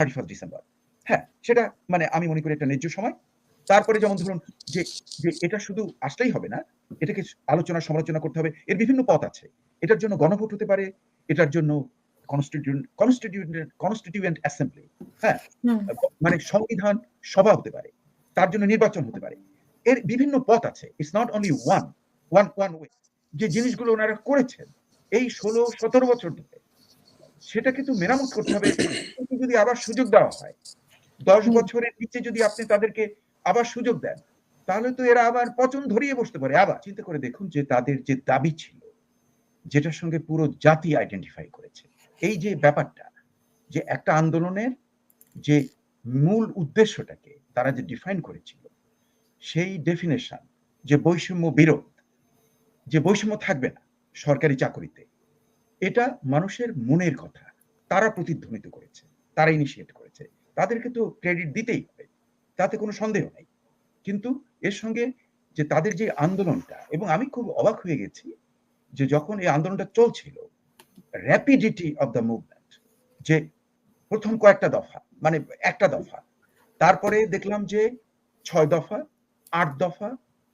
Thirty first December. হ্যাঁ সেটা মানে আমি মনে করি একটা ন্যায্য সময়। তারপরে যেমন ধরুন যে যে এটা শুধু আসলেই হবে না এটাকে আলোচনা সমালোচনা করতে হবে এর বিভিন্ন পথ আছে। এটার জন্য গণভোট হতে পারে এটার জন্য কনস্টিটিউন্ট কনস্টিটিউন্ট কনস্টিটিউয়েন্ট অ্যাসেম্বলি হ্যাঁ? মানে সংবিধান সভা হতে পারে তার জন্য নির্বাচন হতে পারে। এর বিভিন্ন পথ আছে it's not only one one one way যে জিনিসগুলো ওনারা করেছেন এই ষোলো সতেরো বছর ধরে সেটা কিন্তু মেরামত করতে হবে। যদি আবার সুযোগ দেওয়া হয় দশ বছরের নিচে যদি আপনি তাদেরকে আবার সুযোগ দেন তাহলে তো এরা আবার পচন ধরিয়ে বসতে পারে। আবার চিন্তা করে দেখুন যে তাদের যে দাবি ছিল যেটার সঙ্গে পুরো জাতি আইডেন্টিফাই করেছে। এই যে ব্যাপারটা যে একটা আন্দোলনের যে মূল উদ্দেশ্যটাকে তারা যে ডিফাইন করেছিল সেই ডেফিনেশন যে বৈষম্য বিরোধ যে বৈষম্য থাকবে না সরকারি চাকরিতে এটা মানুষের মনের কথা। তারা প্রতিধ্বনিত করেছে, তারা ইনিশিয়েট করেছে। তাদেরকে তো ক্রেডিট দিতেই হবে, তাতে কোনো সন্দেহ নেই। কিন্তু এর সঙ্গে যে তাদের যে আন্দোলনটা, এবং আমি খুব অবাক হয়ে গেছি যে যখন এই আন্দোলনটা চলছিল র্যাপিডিটি অফ দ্য মুভমেন্ট যে প্রথম কয়েকটা দফা মানে একটা দফা, তারপরে দেখলাম যে ছয় দফা, আট দফা,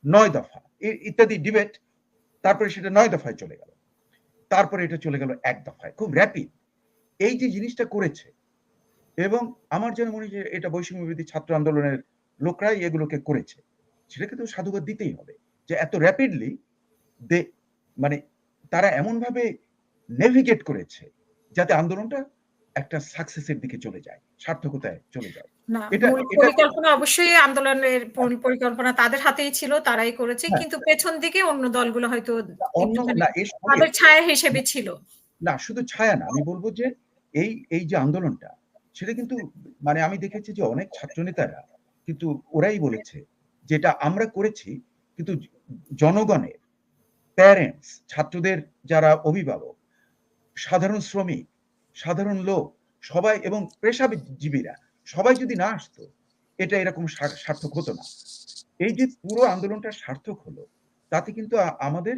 নয় দফা ইত্যাদি ডিবেট তারপরে সেটা নয় দফায় চলে গেল। তারপরে এটা চলে গেল এক দফায়। খুব র্যাপিড এই যে জিনিসটা করেছে এবং আমার যেন মনে হয় এটা বৈষম্য ছাত্র আন্দোলনের লোকরাই এগুলোকে করেছে, সেটাকে তো সাধুবাদ দিতেই হবে যে এত র্যাপিডলি দে মানে তারা এমনভাবে নেভিগেট করেছে যাতে আন্দোলনটা একটা সাকসেসের দিকে চলে যায়। সার্থকতায় চলে যায় পরিকল্পনা অবশ্যই আন্দোলনের পরিকল্পনা তাদের হাতেই ছিল তারাই করেছে হ্যাঁ। কিন্তু পেছন দিকে অন্য দলগুলো হয়তো তাদের ছায়া হিসেবে ছিল না শুধু ছায়া না আমি বলব যে এই এই যে আন্দোলনটা সেটা কিন্তু মানে আমি দেখেছি যে অনেক ছাত্র নেতারা কিন্তু ওরাই বলেছে যেটা আমরা করেছি কিন্তু জনগণের প্যারেন্টস ছাত্রদের যারা অভিভাবক সাধারণ শ্রমিক সাধারণ লোক সবাই এবং পেশাজীবীরা সবাই যদি না আসতো এটা এরকম সার্থক হতো না। এই যে পুরো আন্দোলনটা সার্থক হলো তাতে কিন্তু আমাদের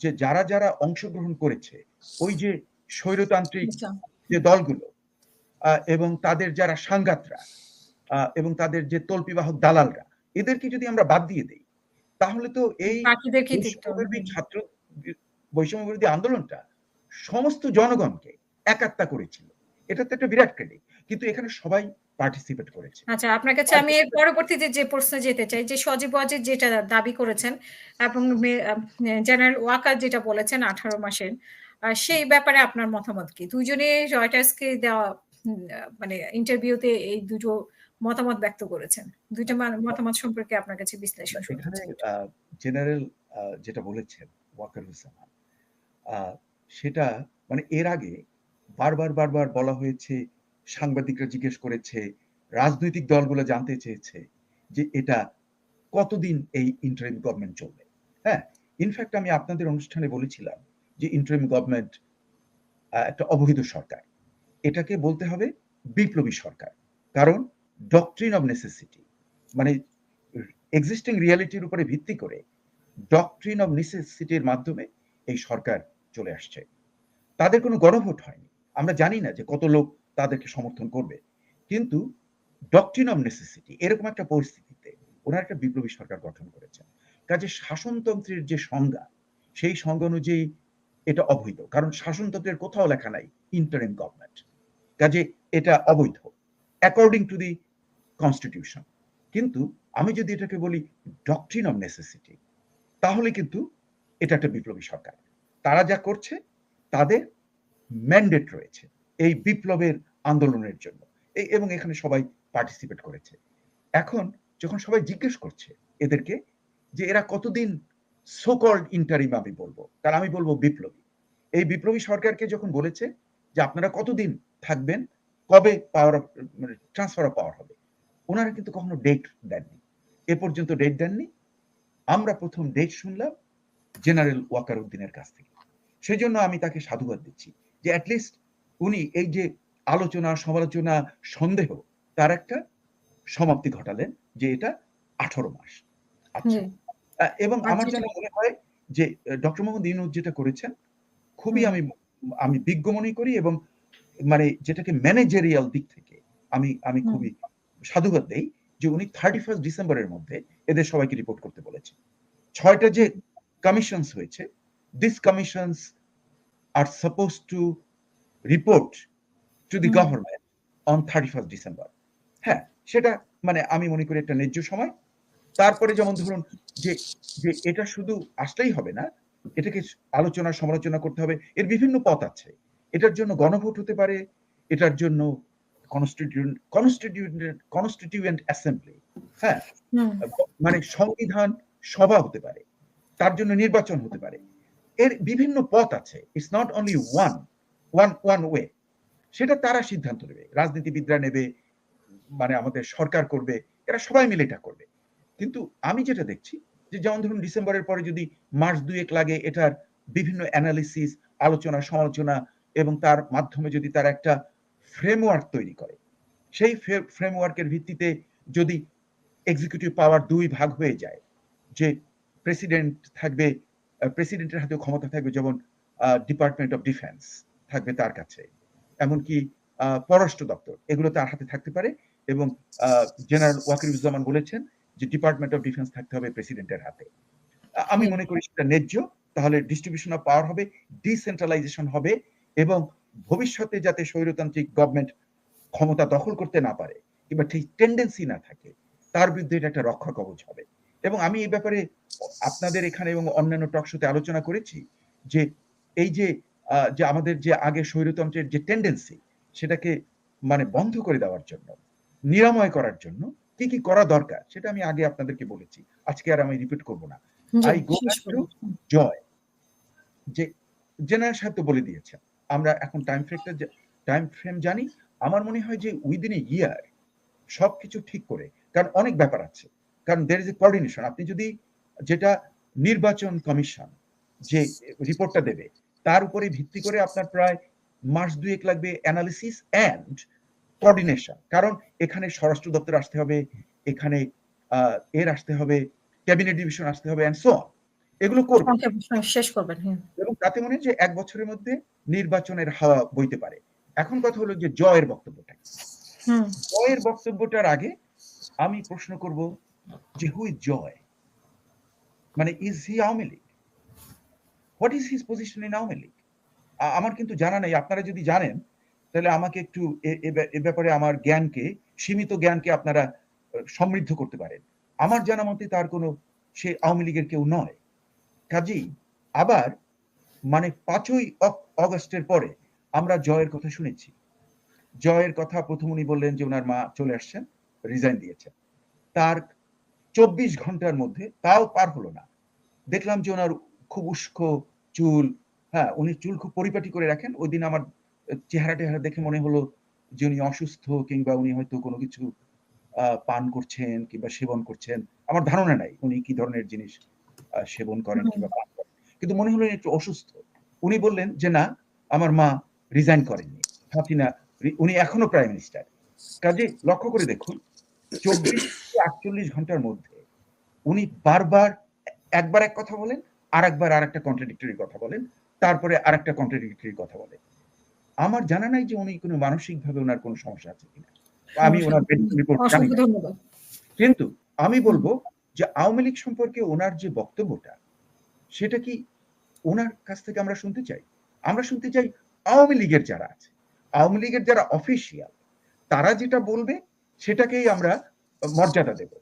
যে যারা যারা অংশগ্রহণ করেছে ওই যে স্বৈরতান্ত্রিক আচ্ছা। যে দলগুলো এবং তাদের যারা সাংঘাতরা আহ, এবং তাদের যে তল্পিবাহক দালালরা এদেরকে যদি আমরা বাদ দিয়ে দেই তাহলে তো এই ছাত্র বৈষম্য বিরোধী আন্দোলনটা সমস্ত জনগণকে একাত্তা করেছিল। এটা তো একটা বিরাট ক্রেডিট। কিন্তু এখানে সবাই পার্টিসিপেট করেছে। আচ্ছা আপনার কাছে আমি এর পরবর্তীতে যে প্রশ্নে যেতে চাই যে সজীব ওয়াজেদ যেটা দাবি করেছেন এবং জেনারেল ওয়াকার যেটা বলেছেন আঠারো মাসের সেই ব্যাপারে আপনার মতামত কি? দুজনে রয়টার্সকে দেওয়া মানে ইন্টারভিউতে এই দুটো মতামত ব্যক্ত করেছেন। দুইটা মতামত সম্পর্কে আপনার কাছে বিশ্লেষণ শুনতে এখানে। জেনারেল যেটা বলেছেন ওয়াকারুজ্জামান আহ, সেটা মানে এর আগে বারবার বারবার বলা হয়েছে, সাংবাদিকরা জিজ্ঞেস করেছে, রাজনৈতিক দলগুলো জানতে চেয়েছে যে এটা কতদিন এই ইন্টারিম গভর্নমেন্ট চলবে? হ্যাঁ ইনফ্যাক্ট আমি আপনাদের অনুষ্ঠানে বলেছিলাম যে ইন্টারিম গভর্নমেন্ট একটা অবৈধ সরকার। এটাকে বলতে হবে বিপ্লবী সরকার। কারণ ডকট্রিন অব নেসেসিটি মানে এক্সিস্টিং রিয়ালিটির উপরে ভিত্তি করে ডকট্রিন অব নেসেসিটির মাধ্যমে এই সরকার চলে আসছে। তাদের কোনো গণভোট হয়নি। আমরা জানি না যে কত লোক তাদেরকে সমর্থন করবে। কিন্তু ডকট্রিন অফ নেসেসিটি এরকম একটা পরিস্থিতিতে ওনারা একটা বিপ্লবী সরকার গঠন করেছেন। কাজে শাসনতন্ত্রের যে সংজ্ঞা, সেই সংজ্ঞা অনুযায়ী এটা অবৈধ। কারণ শাসনতন্ত্রের কোথাও লেখা নাই ইন্টারিম গভর্নমেন্ট কাজে এটা অবৈধ অ্যাকর্ডিং টু দি কনস্টিটিউশন কিন্তু আমি যদি এটাকে বলি ডকট্রিন অফ নেসেসিটি তাহলে কিন্তু এটা একটা বিপ্লবী সরকার। তারা যা করছে, তাদের ম্যান্ডেট রয়েছে এই বিপ্লবের আন্দোলনের জন্য। এবং এখানে সবাই পার্টিসিপেট করেছে। এখন যখন সবাই জিজ্ঞেস করছে এদেরকে যে এরা কতদিন সোকল্ড ইন্টারিম আমি বলব কারণ আমি বলব বিপ্লবী। এই বিপ্লবী সরকারকে যখন বলেছে যে আপনারা কতদিন থাকবেন, কবে পাওয়ার মানে ট্রান্সফার অফ পাওয়ার হবে, ওনারা কিন্তু কখনো ডেট দেননি। এ পর্যন্ত ডেট দেননি। আমরা প্রথম ডেট শুনলাম জেনারেল ওয়াকার উদ্দিনের কাছ থেকে। সেই জন্য আমি তাকে সাধুবাদ দিচ্ছি। যে অ্যাটলিস্ট উনি এই যে আলোচনা সমালোচনা সন্দেহ তার একটা সমাপ্তি ঘটালেন যে এটা আঠারো মাস। আচ্ছা। এবং আমার যেটা- যেন মনে হয় যে ডক্টর মোহাম্মদ ইউনুস যেটা করেছেন খুবই আমি আমি বিজ্ঞ মনে করি এবং মানে যেটাকে ম্যানেজারিয়াল দিক থেকে আমি আমি খুবই সাধুবাদ দেই যে উনি 31st ডিসেম্বরের মধ্যে এদের সবাইকে রিপোর্ট করতে বলেছেন। ছয়টা যে কমিশনস হয়েছে, this commissions are supposed to report to the হুম। government on 31st December. হ্যাঁ, সেটা মানে আমি মনে করি একটা ন্যায্য সময়। তারপরে যেমন ধরুন যে, যে এটা শুধু আসলেই হবে না। এটাকে আলোচনা সমালোচনা করতে হবে। এর বিভিন্ন পথ আছে। এটার জন্য গণভোট হতে পারে, এটার জন্য কনস্টিটিউন্ট কনস্টিটিউয়েন্ট কনস্টিটিউয়েন্ট অ্যাসেম্বলি, হ্যাঁ? মানে সংবিধান সভা হতে পারে। তার জন্য নির্বাচন হতে পারে। এর বিভিন্ন পথ আছে। It's not only one, one one way. সেটা তারা সিদ্ধান্ত নেবে। রাজনীতিবিদরা নেবে, মানে আমাদের সরকার করবে। এরা সবাই মিলে এটা করবে। কিন্তু আমি যেটা দেখছি যে যেমন ধরুন ডিসেম্বরের পরে যদি ২ এক লাগে এটার বিভিন্ন অ্যানালিসিস আলোচনা, সমালোচনা এবং তার মাধ্যমে যদি তারা একটা ফ্রেমওয়ার্ক তৈরি করে। সেই ফ্রেমওয়ার্কের ভিত্তিতে যদি এক্সিকিউটিভ পাওয়ার দুই ভাগ হয়ে যায়, যে প্রেসিডেন্ট থাকবে, প্রেসিডেন্টের হাতেও ক্ষমতা থাকবে যেমন ডিপার্টমেন্ট অফ ডিফেন্স থাকবে তার কাছে। এমনকি পররাষ্ট্র দপ্তর এগুলো তার হাতে থাকতে পারে এবং জেনারেল ওয়াকিরুজ্জামান বলেছেন যে ডিপার্টমেন্ট অফ ডিফেন্স থাকতে হবে প্রেসিডেন্টের হাতে। আমি মনে করি সেটা ন্যায্য। তাহলে ডিস্ট্রিবিউশন অফ পাওয়ার হবে, ডিসেন্ট্রালাইজেশন হবে এবং ভবিষ্যতে যাতে স্বৈরতান্ত্রিক গভর্নমেন্ট ক্ষমতা দখল করতে না পারে কিংবা ঠিক টেনডেন্সি না থাকে, তার বিরুদ্ধে এটা একটা রক্ষা কবচ হবে। এবং আমি এই ব্যাপারে আপনাদের এখানে এবং অন্যান্য টক শোতে আলোচনা করেছি যে এই যে যে আমাদের যে আগে স্বৈরতন্ত্রের যে টেনডেন্সি সেটাকে মানে বন্ধ করে দেওয়ার জন্য, নিরাময় করার জন্য কি, কি করা দরকার সেটা আমি আগে আপনাদেরকে বলেছি। আজকে আর আমি রিপিট করব না। to করুন। হুম। জয়। যে জেনারেল সাহেব তো বলে দিয়েছেন। আমরা এখন টাইম ফ্রেমটা টাইম ফ্রেম জানি। আমার মনে হয় যে উইদিন এ ইয়ার সবকিছু ঠিক করে কারণ অনেক ব্যাপার আছে। কারণ there is a coordination আপনি যদি যেটা নির্বাচন কমিশন যে রিপোর্টটা দেবে, তার উপরে ভিত্তি করে আপনার প্রায় মাস ২ এক লাগবে অ্যানালিসিস অ্যান্ড কোঅর্ডিনেশন। কারণ এখানে স্বরাষ্ট্র দপ্তর আসতে হবে, এখানে এর আসতে হবে, ক্যাবিনেট ডিভিশন আসতে হবে অ্যান্ড সো এগুলো করবেন শেষ করবেন। এবং তাতে মনে হয় যে ১ বছরের মধ্যে নির্বাচনের হাওয়া বইতে পারে। এখন কথা হলো যে জয়ের বক্তব্যটা। জয়ের বক্তব্যটার আগে আমি প্রশ্ন করব যে হু ইজ জয়? মানে is he Awami League? What is his position in Awami League? আমার কিন্তু জানা নেই। আপনারা যদি জানেন তাহলে আমাকে একটু এ এ ব্যা এ ব্যাপারে আমার জ্ঞানকে সীমিত জ্ঞানকে আপনারা সমৃদ্ধ করতে পারেন। আমার জানা মতে তার কোনো সে আওয়ামী লীগের কেউ নয়। কাজেই আবার মানে ৫ই অগ অগাস্টের পরে আমরা জয়ের কথা শুনেছি। জয়ের কথা প্রথম উনি বললেন যে ওনার মা চলে আসছেন, রিজাইন দিয়েছেন। তার ২৪ ঘণ্টার মধ্যে তাও পার হলো না। দেখলাম যে উনার খুব উস্কো চুল, হ্যাঁ? উনি চুল খুব পরিপাটি করে রাখেন। ওইদিন আমার চেহারা-টেহারা দেখে মনে হলো যে উনি অসুস্থ কিংবা উনি হয়তো কোনো কিছু পান করছেন কিংবা সেবন করছেন। আমার ধারণা নাই উনি কি ধরনের জিনিস সেবন করেন কিংবা পান করেন। কিন্তু মনে হলো একটু অসুস্থ। উনি বললেন যে, "না, আমার মা রিজাইন করেননি। হাসিনা উনি এখনও প্রাইম মিনিস্টার।" কাজে লক্ষ্য করে দেখুন ২৪ থেকে ৪৮ ঘণ্টার মধ্যে উনি বারবার একবার এক কথা বলেন, আরেকবার আরেকটা কন্ট্রাডিক্টরি কথা বলেন, তারপরে আরেকটা কন্ট্রাডিক্টরি কথা বলেন। আমার জানা নাই যে উনি কোনো মানসিকভাবে উনার কোনো সমস্যা আছে কিনা। আমি। মেডিকেল রিপোর্ট জানি। কিন্তু আমি। বলব যে আওয়ামী লীগ সম্পর্কে ওনার যে বক্তব্যটা, সেটা কি ওনার কাছ থেকে আমরা শুনতে চাই? আমরা শুনতে চাই আওয়ামী লীগের যারা আছে, আওয়ামী লীগের যারা অফিসিয়াল তারা যেটা বলবে সেটাকেই আমরা মর্যাদা দেব।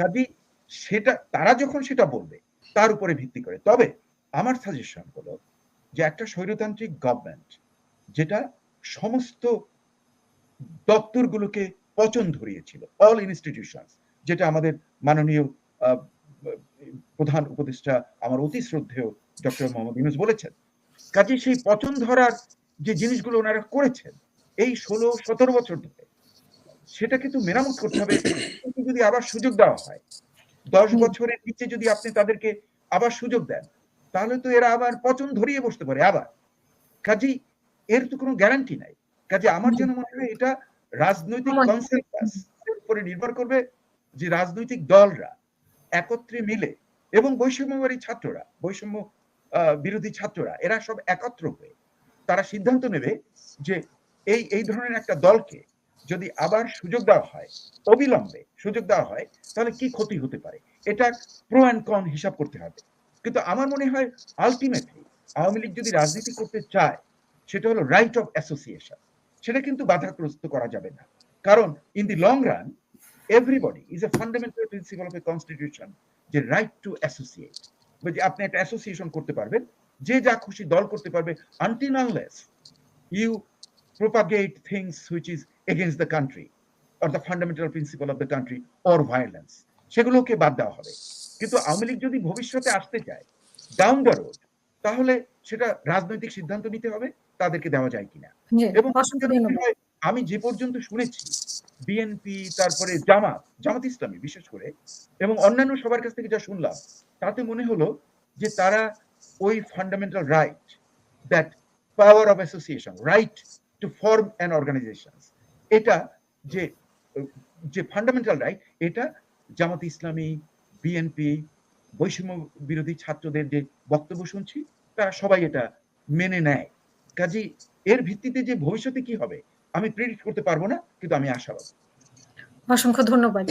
কাজেই সেটা তারা যখন সেটা বলবে তার উপরে ভিত্তি করে। তবে আমার সাজেশন হলো যে একটা স্বৈরতান্ত্রিক গভর্নমেন্ট যেটা সমস্ত দপ্তরগুলোকে পচন ধরিয়েছিল। অল ইনস্টিটিউশন যেটা আমাদের মাননীয় প্রধান উপদেষ্টা আমার অতি শ্রদ্ধেয় ডক্টর মোহাম্মদ ইউনূস বলেছেন। কাজেই সেই পচন ধরার যে জিনিসগুলো ওনারা করেছেন এই ১৬-১৭ বছর ধরে, সেটাকে তো মেরামত করতে হবে। যদি আবার সুযোগ দেওয়া হয়, ১০ হুম। বছরের নিচে যদি আপনি তাদেরকে আবার সুযোগ দেন, তাহলে তো এরা আবার পচন ধরিয়ে বসতে পারে আবার। কাজেই এর তো কোনো গ্যারান্টি নাই। কাজেই আমার। যেন মনে হয় এটা রাজনৈতিক সময় উপরে নির্ভর করবে যে রাজনৈতিক দলরা একত্রে মিলে এবং বৈষম্যবাদী ছাত্ররা, বৈষম্য বিরোধী ছাত্ররা এরা সব একত্র হয়ে তারা সিদ্ধান্ত নেবে যে এই, এই ধরনের একটা দলকে যদি আবার সুযোগ দেওয়া হয়, অবিলম্বে সুযোগ দেওয়া হয়, তাহলে কি ক্ষতি হতে পারে? এটা প্রো অ্যান্ড কন হিসাব করতে হবে। কিন্তু আমার মনে হয় আলটিমেটলি আওয়ামী লীগ যদি রাজনীতি করতে চায়, সেটা হলো রাইট অফ অ্যাসোসিয়েশন সেটা কিন্তু বাধাগ্রস্ত করা যাবে না। কারণ in the long run everybody is a fundamental principle of a constitution যে রাইট টু অ্যাসোসিয়েট যে আপনি একটা অ্যাসোসিয়েশন করতে পারবেন, যে যা খুশি দল করতে পারবে until unless you propagate things which is against the country or the fundamental principle of the country or violence সেগুলোকে বাদ দেওয়া হবে। কিন্তু আওয়ামী লীগ যদি ভবিষ্যতে আসতে চায় ডাউন দ্য রোড তাহলে সেটা রাজনৈতিক সিদ্ধান্ত নিতে হবে তাদেরকে দেওয়া যায় কিনা। এবং আমি যে পর্যন্ত শুনেছি বিএনপি তারপরে জামাত জামাত ইসলামী বিশেষ করে এবং অন্যান্য সবার কাছ থেকে যা শুনলাম তাতে মনে হলো যে তারা ওই fundamental right that power of association right to form an organisation এটা যে যে ফান্ডামেন্টাল রাইট এটা জামাত ইসলামী বিএনপি বৈষম্য বিরোধী ছাত্রদের যে বক্তব্য শুনছি, তারা সবাই এটা মেনে নেয়। কাজী এর ভিত্তিতে যে ভবিষ্যতে কি হবে, আমি প্রেডিক্ট করতে পারব না, কিন্তু আমি আশাবাদী। অসংখ্য ধন্যবাদ।